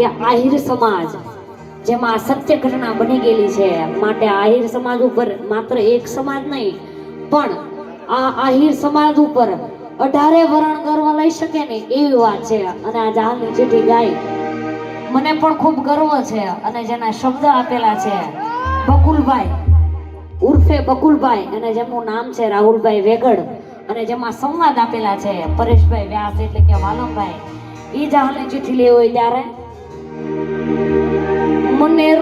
કે આહિર સમાજ, જેમાં સત્ય ઘટના બની ગયેલી છે, માટે આહિર સમાજ ઉપર માત્ર એક સમાજ નહીં, પણ આ આહિર સમાજ ઉપર અઢારે વરણ ગર્વ લઈ શકે ને એવી વાત છે. અને આ જાહલની ચીઠી ગાય, મને પણ ખૂબ ગર્વ છે અને જેના શબ્દ આપેલા છે, બકુલભાઈ, ઉર્ફે બકુલભાઈ, અને જેમનું નામ છે રાહુલભાઈ વેગડ, અને જેમાં સંવાદ આપેલા છે પરેશભાઈ વ્યાસ એટલે કે વાલમભાઈ. એ જાહલની ચિઠ્ઠી લેવી હોય ત્યારે મને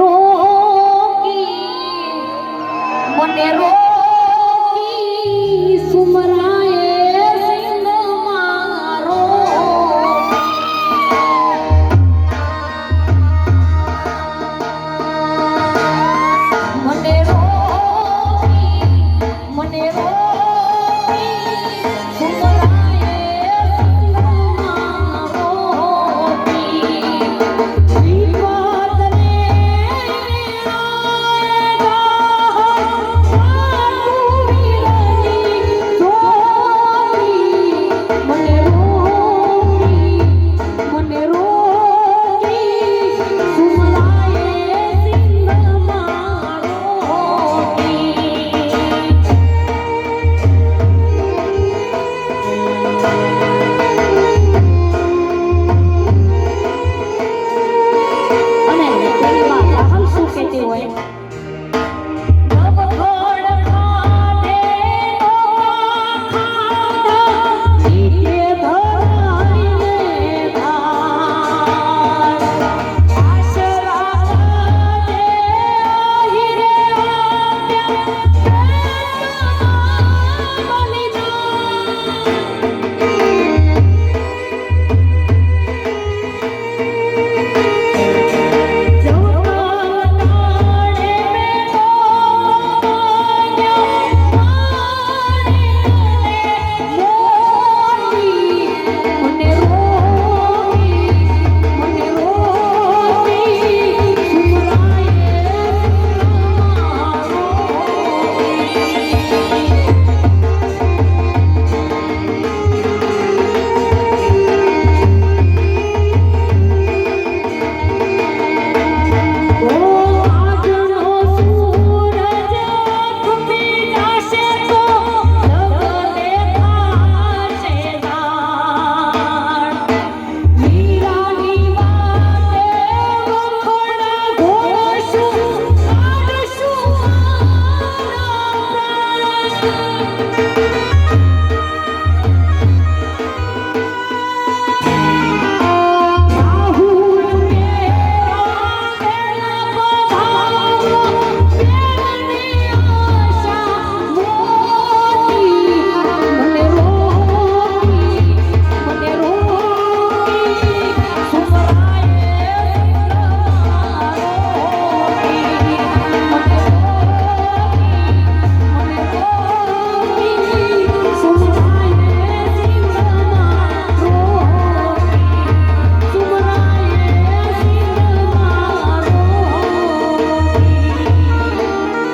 Thank you.